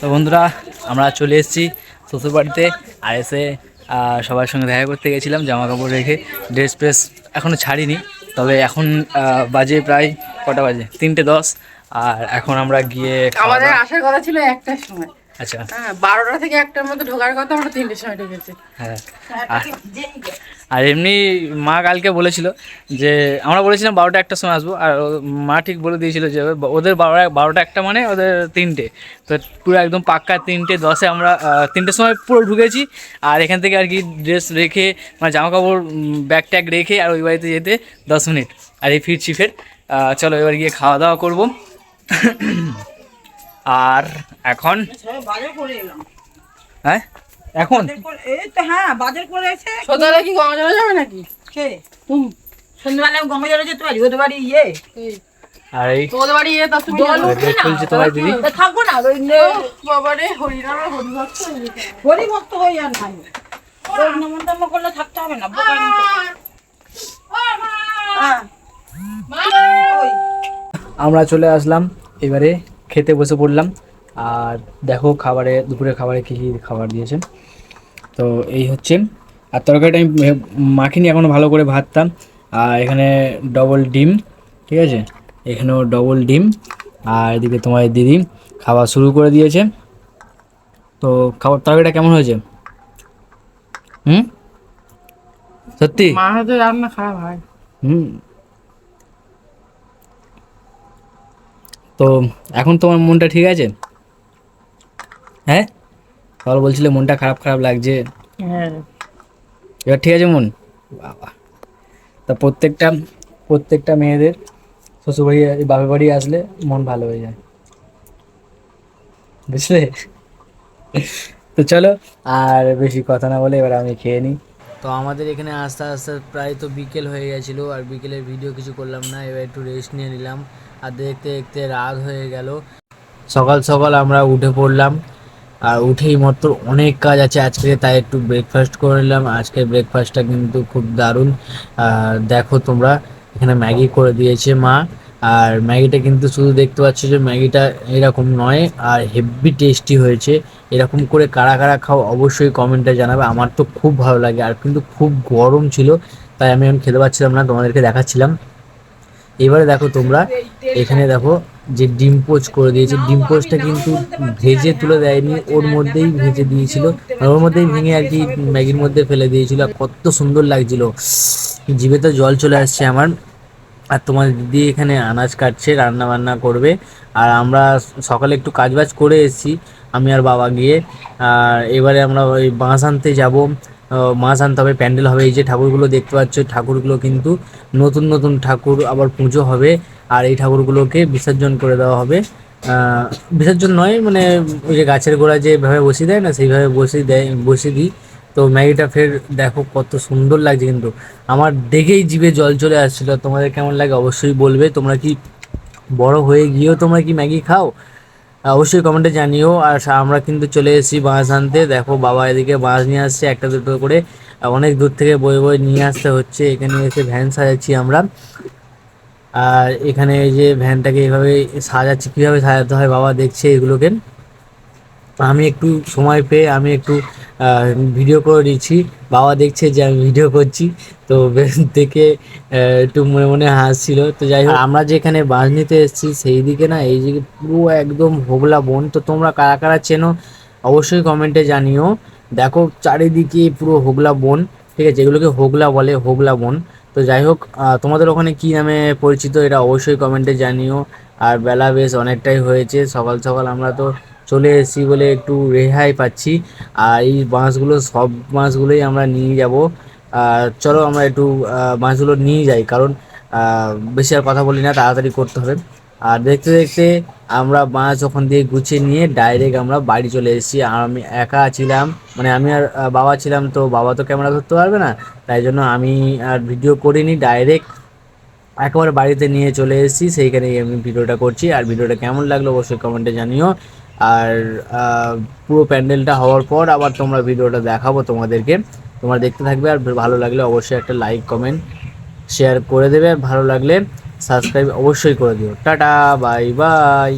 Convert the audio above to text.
তো বন্ধুরা আমরা চলে এসেছি শ্বশুরবাড়িতে আর এসে সবার সঙ্গে দেখা করতে গেছিলাম জামা কাপড় রেখে। ড্রেস প্রেস এখনও ছাড়িনি তবে এখন বাজে প্রায় কটা বাজে? তিনটে দশ। আর এখন আমরা গিয়ে আমাদের আসার কথা ছিল একটার সময়। আচ্ছা। হ্যাঁ বারোটা থেকে একটার মধ্যে ঢোকার কথা আমরা তিনটের সময় ঢুকেছি। হ্যাঁ। আর- আর এমনি মা কালকে বলেছিল যে আমরা বলেছিলাম বারোটা একটার সময় আসব আর মা ঠিক বলে দিয়েছিল যে ওদের বারোটা বারোটা একটা মানে ওদের তিনটে। তো পুরো একদম পাক্কা তিনটে দশে আমরা তিনটের সময় পুরো ঢুকেছি আর এখান থেকে আর কি ড্রেস রেখে মানে জামা কাপড় ব্যাগ ট্যাগ রেখে আর ওই বাড়িতে যেতে দশ মিনিট। আর এই ফিরছি ফের। চলো এবার গিয়ে খাওয়া দাওয়া করব। আর এখন? বাজার করে এলাম। হ্যাঁ? এখন? এই তো হ্যাঁ বাজার করে এসে সন্ধ্যাবেলা কি গঙ্গা জলে যাবে নাকি? কে? হুম। সন্ধ্যাবেলা আমি গঙ্গা জলে যেতে পারি ওদের বাড়ি ইয়ে আর এই বাড়ি যেতে তুমি জল উঠবে না? খুলছে তোমার দিদি। থাকব না ওই। হরি ভক্ত হয়ে আর নাই। ওই নেমন্তন্ন করলে থাকতে হবে না হ্যাঁ। ওই। আমরা চলে আসলাম এবারে খেতে বসে পড়লাম। আর দেখো খাবারে দুপুরে খাবারে কী কী খাবার দিয়েছে তো এই হচ্ছে। আর তরকারিটা আমি মাখিনি এখনও ভালো করে ভাততাম আর এখানে ডবল ডিম ঠিক আছে? এখানেও ডবল ডিম। আর এদিকে তোমার দিদি খাওয়া শুরু করে দিয়েছে। তো খাবার তরকারিটা কেমন হয়েছে? হুম? সত্যি? রান্না খারাপ হয়। হুম। তো এখন তোমার মনটা ঠিক আছে? হ্যাঁ? তাহলে বলছিলে মনটা খারাপ খারাপ লাগছে। হ্যাঁ। এবার ঠিক আছে মন? বাবা। তা প্রত্যেকটা প্রত্যেকটা মেয়েদের শ্বশুরবাড়ি বাপের বাড়ি আসলে মন ভালো হয়ে যায়। বুঝলে? তো চলো আর বেশি কথা না বলে এবার আমি খেয়ে নিই। তো আমাদের এখানে আস্তে আস্তে প্রায় তো বিকেল হয়ে গেছিল আর বিকেলের ভিডিও কিছু করলাম না, এবার একটু রেস্ট নিয়ে নিলাম। আর দেখতে দেখতে রাত হয়ে গেল। সকাল সকাল আমরা উঠে পড়লাম। আর উঠেই মাত্র অনেক কাজ আছে আজকে, তাই একটু ব্রেকফাস্ট করে নিলাম। আজকে ব্রেকফাস্টটা কিন্তু খুব দারুণ। দেখো তোমরা, এখানে ম্যাগি করে দিয়েছে মা। আর ম্যাগিটা কিন্তু শুধু দেখতে পাচ্ছ যে ম্যাগিটা এরকম নয়, আর হেভি টেস্টি হয়েছে। এরকম করে কারা কারা খাও অবশ্যই কমেন্টে জানাবে। আমার তো খুব ভালো লাগে আর কিন্তু খুব গরম ছিল, তাই আমি এখন খেতে পাচ্ছিলাম না, তোমাদেরকে দেখাচ্ছিলাম। এবারে দেখো তোমরা, এখানে দেখো যে ডিম পোচ করে দিয়েছে। ডিম পোচটা কিন্তু ভেজে তুলে দেয়নি, ওর মধ্যেই ভেজে দিয়েছিল। ওর মধ্যেই ভেঙে আর কি ম্যাগির মধ্যে ফেলে দিয়েছিল। কত সুন্দর লাগছিল। জিভে তো জল চলে আসছে আমার। আর তোমার দিদি এখানে আনাজ কাটছে, রান্না বান্না করবে। আর আমরা সকালে একটু কাজবাজ করে এসেছি, আমি আর বাবা গিয়ে। আর এবারে আমরা ওই বাঁশ আনতে যাব। মাছ আনতে হবে, প্যান্ডেল হবে। এই যে ঠাকুরগুলো দেখতে পাচ্ছ, ঠাকুরগুলো কিন্তু নতুন নতুন ঠাকুর আবার পুজো হবে। আর এই ঠাকুরগুলোকে বিসর্জন করে দেওয়া হবে। বিসর্জন নয় মানে ওই যে গাছের গোড়া যেভাবে বসিয়ে দেয় না, সেইভাবে বসিয়ে দেয়, বসিয়ে দিই। তো ম্যাগিটা ফের দেখো কত সুন্দর লাগছে কিন্তু। আমার দেখেই জিভে জল চলে আসছিল। তোমাদের কেমন লাগে অবশ্যই বলবে। তোমরা কি বড় হয়ে গিয়েও তোমরা কি ম্যাগি খাও? অবশ্যই কমেন্টে জানিও। আর আমরা কিন্তু চলে এসেছি বাঁশ আনতে। দেখো বাবা এদিকে বাঁশ নিয়ে আসছে, একটা দুটো করে। অনেক দূর থেকে বয়ে বয়ে নিয়ে আসতে হচ্ছে। এখানে এসে ভ্যান সাজাচ্ছি আমরা। আর এখানে এই যে ভ্যানটাকে এভাবে সাজাচ্ছি। কীভাবে সাজাতে হয় বাবা দেখছে এগুলোকে। আমি একটু সময় পেয়ে আমি একটু ভিডিও করে দিচ্ছি। বাবা দেখছে যে আমি ভিডিও করছি, তো দেখে একটু মনে মনে হাসছিল। তো যাই হোক, আমরা যেখানে বাস নিতে এসেছি সেই দিকে না, এই দিকে পুরো একদম হোগলা বন, তো তোমরা কারা কারা চেনো অবশ্যই কমেন্টে জানিও। দেখো চারিদিকে পুরো হোগলা বন, ঠিক আছে? এগুলোকে হোগলা বলে, হোগলা বন। তো যাই হোক তোমাদের ওখানে কি নামে পরিচিত, এটা অবশ্যই কমেন্টে জানিও। আর বেলা বেশ অনেকটাই হয়েছে, সকাল সকাল আমরা তো চলে এসেছি বলে একটু রেহাই পাচ্ছি। আর এই বাঁশগুলো, সব বাঁশগুলোই আমরা নিয়ে যাব। চলো আমরা একটু বাঁশগুলো নিয়ে যাই, কারণ বেশি আর কথা বলি না, তাড়াতাড়ি করতে হবে। আর দেখতে দেখতে আমরা বাঁশ ওখান দিয়ে গুছিয়ে নিয়ে ডাইরেক্ট আমরা বাড়ি চলে এসেছি। আর আমি একা ছিলাম মানে আমি আর বাবা ছিলাম, তো বাবা তো ক্যামেরা ধরতে পারবে না। তাই জন্য আমি আর ভিডিও করিনি ডাইরেক্ট একেবারে বাড়িতে নিয়ে চলে এসেছি। সেইখানেই আমি ভিডিওটা করছি। আর ভিডিওটা কেমন লাগল অবশ্যই কমেন্টে জানিও। আর পুরো প্যান্ডেলটা হওয়ার পর আবার তোমরা ভিডিওটা দেখাবো তোমাদেরকে। তোমরা দেখতে থাকবে আর ভালো লাগলে অবশ্যই একটা লাইক কমেন্ট শেয়ার করে দেবে। আর ভালো লাগলে সাবস্ক্রাইব অবশ্যই করে দিও। Tata bye bye